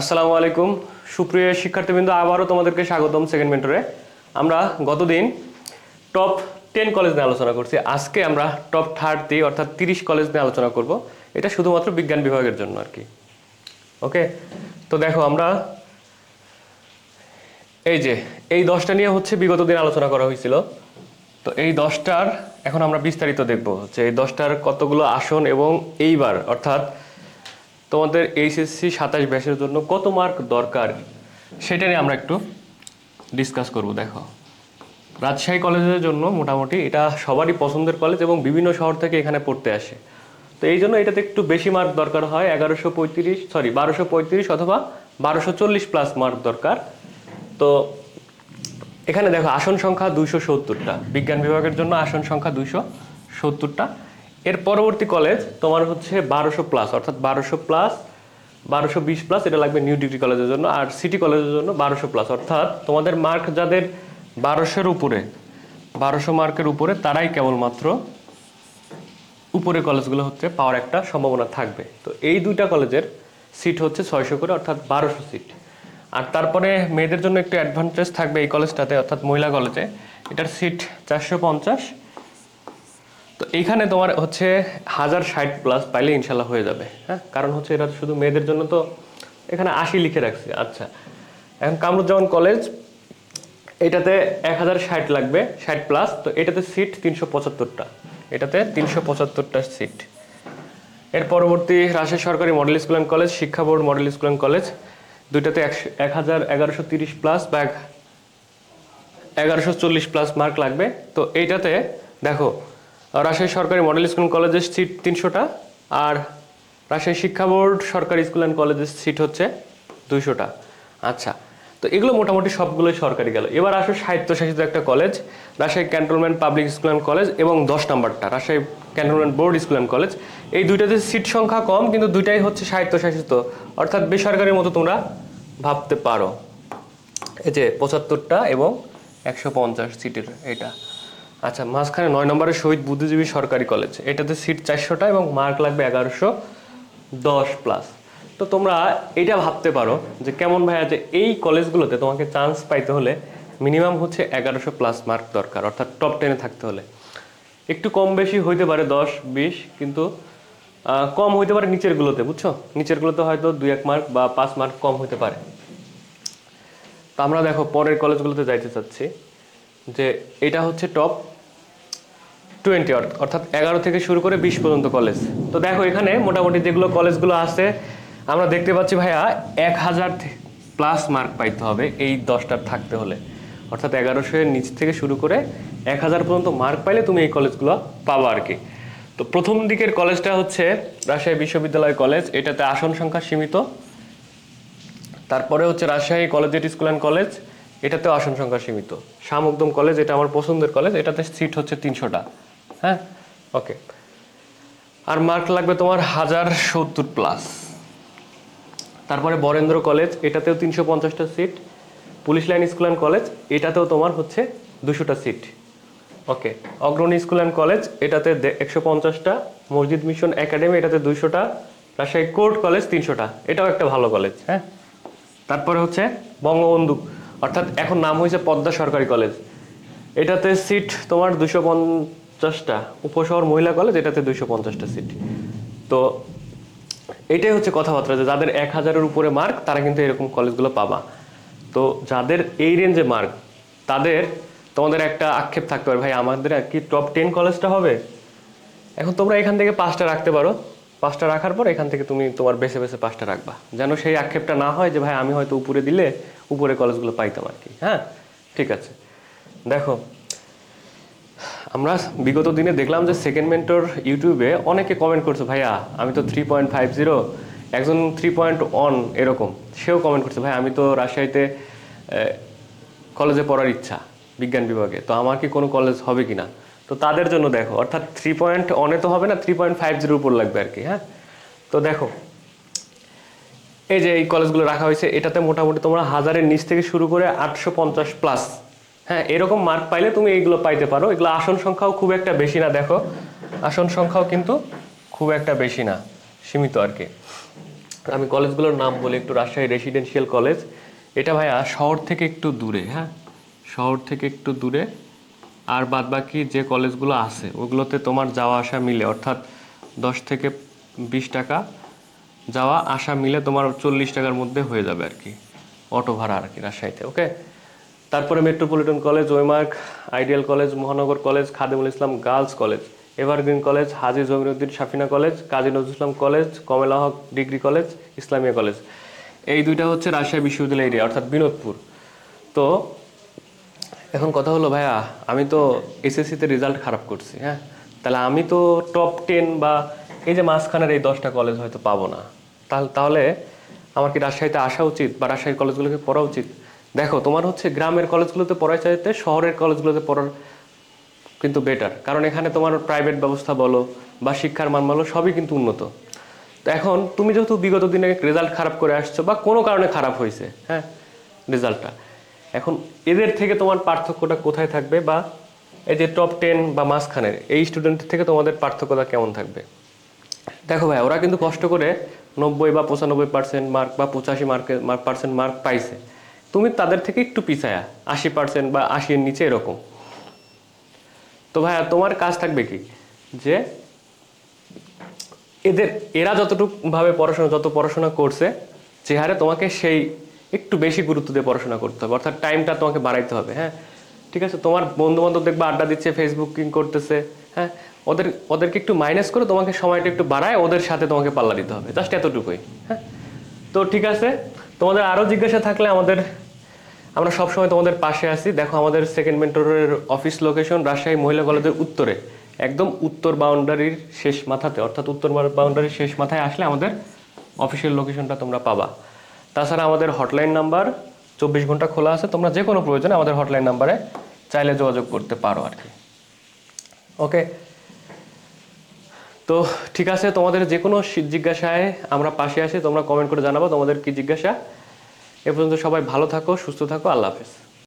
আসসালামু আলাইকুম। সুপ্রিয় শিক্ষার্থীবৃন্দ, আবারও তোমাদেরকে স্বাগতম সেকেন্ড মেন্টরে আমরা গতদিন টপ টেন কলেজ নিয়ে আলোচনা করছি। আজকে আমরা টপ থার্টি অর্থাৎ তিরিশ কলেজ নিয়ে আলোচনা করব। এটা শুধুমাত্র বিজ্ঞান বিভাগের জন্য আর কি। ওকে তো দেখো, আমরা এই যে, এই দশটা নিয়ে হচ্ছে বিগত দিন আলোচনা করা হয়েছিল। তো এই দশটার এখন আমরা বিস্তারিত দেখব। যে এই দশটার কতগুলো আসন এবং এইবার, অর্থাৎ তোমাদের এইচএসসি সাতাশ ব্যাচের জন্য কত মার্ক দরকার? সেটা নিয়ে আমরা একটু ডিসকাস করব, দেখো। রাজশাহী কলেজের জন্য মোটামুটি এটা সবারই পছন্দের কলেজ এবং বিভিন্ন শহর থেকে এখানে পড়তে আসে। তো এই জন্য এটাতে একটু বেশি মার্ক দরকার হয়, এগারোশো পঁয়ত্রিশ সরি বারোশো পঁয়ত্রিশ অথবা বারোশো চল্লিশ প্লাস মার্ক দরকার। তো এখানে দেখো, আসন সংখ্যা দুইশো সত্তরটা। বিজ্ঞান বিভাগের জন্য আসন সংখ্যা দুইশো সত্তরটা। এর পরবর্তী কলেজ তোমার হচ্ছে বারোশো প্লাস অর্থাৎ বারোশো প্লাস বারোশো বিশ প্লাস এটা লাগবে নিউ ডিগ্রি কলেজের জন্য, আর সিটি কলেজের জন্য বারোশো প্লাস অর্থাৎ তোমাদের মার্ক যাদের বারোশোর উপরে, বারোশো মার্কের উপরে, তারাই কেবলমাত্র উপরে কলেজগুলো হচ্ছে পাওয়ার একটা সম্ভাবনা থাকবে। তো এই দুইটা কলেজের সিট হচ্ছে ছয়শো করে, অর্থাৎ বারোশো সিট আর তারপরে মেয়েদের জন্য একটু অ্যাডভান্টেজ থাকবে এই কলেজটাতে অর্থাৎ মহিলা কলেজে এটার সিট চারশো পঞ্চাশ এইখানে তোমার হচ্ছে হাজার ষাট প্লাস পাইলে ইনশাল্লাহ হয়ে যাবে হ্যাঁ? কারণ হচ্ছে এটা শুধু মেয়েদের জন্য তো এখানে আশি লিখে রাখছি আচ্ছা। এখন কামরুজ্জামান কলেজ, এটাতে এক হাজার ষাট লাগবে, ষাট প্লাস তো এটাতে সিট তিনশো পঁচাত্তরটা। এটাতে তিনশো পঁচাত্তরটা সিট এর পরবর্তী রাজশাহী সরকারি মডেল স্কুল অ্যান্ড কলেজ শিক্ষা board model school and college দুইটাতে একশো, এক হাজার এগারোশো তিরিশ প্লাস বা এগারোশো চল্লিশ প্লাস মার্ক লাগবে। তো এইটাতে দেখো রাজশাহী সরকারি মডেল স্কুল কলেজের সিট তিনশোটা আর রাজশাহী শিক্ষা বোর্ড সরকারি স্কুল অ্যান্ড কলেজের সিট হচ্ছে দুইশোটা। আচ্ছা তো এগুলো মোটামুটি সবগুলোই সরকারি গেল। এবার আসো স্বায়ত্তশাসিত একটা college, Rajshahi cantonment public school and college এবং দশ নম্বরটা, Rajshahi cantonment board school and college. এই দুইটাতে সিট সংখ্যা কম, কিন্তু দুইটাই হচ্ছে স্বায়ত্তশাসিত। অর্থাৎ বেসরকারির মতো তোমরা ভাবতে পারো। এই যে পঁচাত্তরটা এবং একশো পঞ্চাশ সিটের এটা আচ্ছা মাঝখানে নয় নম্বরে শহীদ বুদ্ধিজীবী সরকারি কলেজ। এটাতে সিট চারশোটা এবং মার্ক লাগবে এগারোশো দশ প্লাস তো তোমরা এটা ভাবতে পারো যে কেমন ভাইয়া যে এই কলেজগুলোতে তোমাকে চান্স পাইতে হলে মিনিমাম হচ্ছে এগারোশো প্লাস মার্ক দরকার, অর্থাৎ টপ টেনে থাকতে হলে। একটু কম বেশি হইতে পারে দশ, বিশ, কিন্তু কম হইতে পারে নিচেরগুলোতে বুঝছ? নিচেরগুলোতে হয়তো দুই, এক মার্ক বা পাঁচ মার্ক কম হইতে পারে। তো আমরা দেখো পরের কলেজগুলোতে যাইতে চাচ্ছি যে এটা হচ্ছে টপ টোয়েন্টি অর্থাৎ এগারো থেকে শুরু করে বিশ পর্যন্ত কলেজ তো দেখো এখানে মোটামুটি যেগুলো কলেজগুলো আছে, আমরা দেখতে পাচ্ছি ভাইয়া এক হাজার প্লাস মার্ক পাইতে হবে এই দশটার থাকতে হলে। অর্থাৎ এগারোশো এর নিচ থেকে শুরু করে এক হাজার পর্যন্ত মার্ক পাইলে তুমি এই কলেজগুলো পাবা আর কি। তো প্রথম দিকের কলেজটা হচ্ছে রাজশাহী বিশ্ববিদ্যালয় কলেজ এটাতে আসন সংখ্যা সীমিত। তারপরে হচ্ছে Rajshahi collegiate school and college এটাতেও আসন সংখ্যা সীমিত। শামুকদম কলেজ এটা আমার পছন্দের কলেজ এটাতে সিট হচ্ছে তিনশোটা। হ্যাঁ? ওকে আর মার্ক লাগবে তোমার হাজার সত্তর প্লাস তারপরে বরেন্দ্র কলেজ এটাতেও তিনশো পঞ্চাশটা seat police line school and college এটাতেও তোমার হচ্ছে দুশোটা seat okay Agrani school and college এটাতে একশো পঞ্চাশটা। মসজিদ মিশন একাডেমি এটাতে দুইশোটা রাজশাহী কোর্ট কলেজ তিনশোটা। এটাও একটা ভালো কলেজ হ্যাঁ? তারপরে হচ্ছে বঙ্গবন্ধু। অর্থাৎ এখন নাম হয়েছে পদ্মা সরকারি কলেজ এটাতে সিট তোমার দুশো পঞ্চাশটা উপশহর মহিলা কলেজ এটাতে দুশো পঞ্চাশটা সিট তো এটাই হচ্ছে কথাবার্তা যে যাদের এক হাজারের উপরে মার্ক তারা কিন্তু এরকম কলেজগুলো পাবা। তো যাদের এই রেঞ্জে মার্ক তাদের তোমাদের একটা আক্ষেপ থাকতে পারে, ভাই, আমাদের আর কি টপ টেন কলেজটা হবে? এখন তোমরা এখান থেকে পাঁচটা রাখতে পারো। পাঁচটা রাখার পর এখান থেকে তুমি তোমার বেছে বেছে পাঁচটা রাখবা। যেন সেই আক্ষেপটা না হয় যে, ভাই, আমি হয়তো উপরে দিলে উপরে কলেজগুলো পাইতাম আর কি। হ্যাঁ? ঠিক আছে। দেখো আমরা বিগত দিনে দেখলাম যে সেকেন্ড মেন্টর ইউটিউবে অনেকে কমেন্ট করছে, ভাইয়া, আমি তো থ্রি পয়েন্ট ফাইভ জিরো একজন থ্রি পয়েন্ট ওয়ান এরকম। সেও কমেন্ট করছে ভাই আমি তো রাজশাহীতে কলেজে পড়ার ইচ্ছা, বিজ্ঞান বিভাগে, তো আমার কি কোনো কলেজ হবে কি না তো তাদের জন্য দেখো, অর্থাৎ থ্রি পয়েন্ট অনে তো হবে না থ্রি পয়েন্ট ফাইভ জিরোর উপর লাগবে আর কি হ্যাঁ? তো দেখো, এই যে এই কলেজগুলো রাখা হয়েছে, এটাতে মোটামুটি তোমরা হাজারের নিচ থেকে শুরু করে আটশো পঞ্চাশ প্লাস হ্যাঁ এরকম মার্ক পাইলে তুমি এইগুলো পাইতে পারো। এগুলো আসন সংখ্যাও খুব একটা বেশি না, দেখো। আসন সংখ্যাও কিন্তু খুব একটা বেশি না, সীমিত আর কি। আমি কলেজগুলোর নাম বলি, একটু রাজশাহী রেসিডেন্সিয়াল কলেজ এটা ভাইয়া শহর থেকে একটু দূরে হ্যাঁ? শহর থেকে একটু দূরে। আর বাদ বাকি যে কলেজগুলো আছে, ওগুলোতে তোমার যাওয়া আসা মিলে, অর্থাৎ দশ থেকে বিশ টাকা যাওয়া আসা মিলে তোমার চল্লিশ টাকার মধ্যে হয়ে যাবে আর কি, অটো ভাড়া আর কি রাজশাহীতে ওকে তারপরে metropolitan college ওয়েমার্ক ideal college Mahanagar college Khadimul Islam girls college evergreen college Haji Jamiruddin Safina college Kazi Nazrul Islam college Kamala Haque degree college Islamia college এই দুইটা হচ্ছে রাজশাহী বিশ্ববিদ্যালয় এরিয়া অর্থাৎ বিনোদপুর। তো এখন কথা হলো, ভাইয়া, আমি তো এসএসসিতে রেজাল্ট খারাপ করছি হ্যাঁ? তাহলে আমি তো টপ টেন বা এই যে মাঝখানের এই দশটা কলেজ হয়তো পাবো না। তাহলে তাহলে আমার কি রাজশাহীতে আসা উচিত বা রাজশাহীর কলেজগুলোকে পড়া উচিত? দেখো, তোমার হচ্ছে গ্রামের কলেজগুলোতে পড়ার চাইতে শহরের কলেজগুলোতে পড়ার কিন্তু বেটার কারণ এখানে তোমার প্রাইভেট ব্যবস্থা বলো বা শিক্ষার মান বলো, সবই কিন্তু উন্নত। তো এখন তুমি যেহেতু বিগত দিনে রেজাল্ট খারাপ করে আসছো বা কোনো কারণে খারাপ হয়েছে হ্যাঁ রেজাল্টটা এখন এদের থেকে তোমার পার্থক্যটা কোথায় থাকবে বা এই যে টপ টেন বা মাঝখানের এই স্টুডেন্টের থেকে তোমাদের পার্থক্যটা কেমন থাকবে? দেখো ভাই, ওরা কিন্তু কষ্ট করে নব্বই বা পঁচানব্বই পার্সেন্ট মার্ক বা পঁচাশি মার্কে পার্সেন্ট মার্ক পাইছে। তুমি তাদের থেকে একটু পিছায়া, আশি পার্সেন্ট বা আশির নিচে এরকম। তো ভাইয়া, তোমার কাজ থাকবে কি? যে এদের, এরা যতটুকু ভাবে পড়াশোনা, যত পড়াশোনা করছে যে হারে তোমাকে সেই একটু বেশি গুরুত্ব দিয়ে পড়াশোনা করতে হবে। অর্থাৎ টাইমটা তোমাকে বাড়াইতে হবে হ্যাঁ? ঠিক আছে? তোমার বন্ধু বান্ধব দেখবে আড্ডা দিচ্ছে ফেসবুকিং করতেছে হ্যাঁ? ওদের, ওদেরকে একটু মাইনাস করে তোমাকে সময়টা একটু বাড়ায়, ওদের সাথে তোমাকে পাল্লা দিতে হবে। জাস্ট এতটুকুই হ্যাঁ? তো ঠিক আছে? তোমাদের আরও জিজ্ঞাসা থাকলে আমাদের আমরা সবসময় তোমাদের পাশে আছি। দেখো, আমাদের সেকেন্ড মেন্টরের অফিস লোকেশন রাজশাহী মহিলা কলেজের উত্তরে। একদম উত্তর বাউন্ডারির শেষ মাথাতে, অর্থাৎ উত্তর বাউন্ডারির শেষ মাথায় আসলে আমাদের অফিসের লোকেশনটা তোমরা পাবা। তাছাড়া আমাদের হটলাইন নাম্বার চব্বিশ ঘণ্টা খোলা আছে। তোমরা যে কোনো প্রয়োজনে আমাদের হটলাইন নাম্বারে চাইলে যোগাযোগ করতে পারো আর কি। ওকে তো ঠিক আছে, তোমাদের যে কোনো জিজ্ঞাসায় আমরা পাশে আছি। তোমরা কমেন্ট করে জানাব তোমাদের কি জিজ্ঞাসা। এ পর্যন্ত সবাই ভালো থাকো সুস্থ থাকো আল্লাহ হাফেজ।